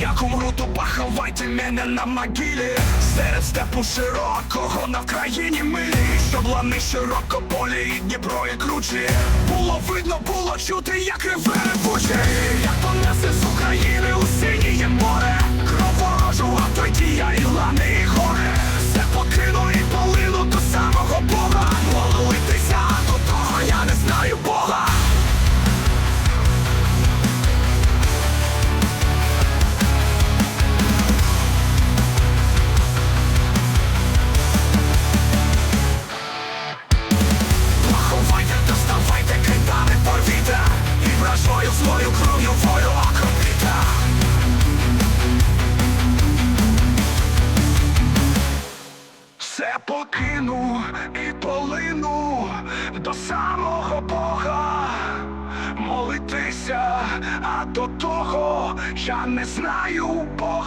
Як умру, то поховайте мене на могилі. Серед степу широкого на країні милі. Щоб лани широко полі і Дніпро і кручі. Було видно, було чути, як реве ревучий покину і полину до самого Бога молитися, а до того я не знаю Бога.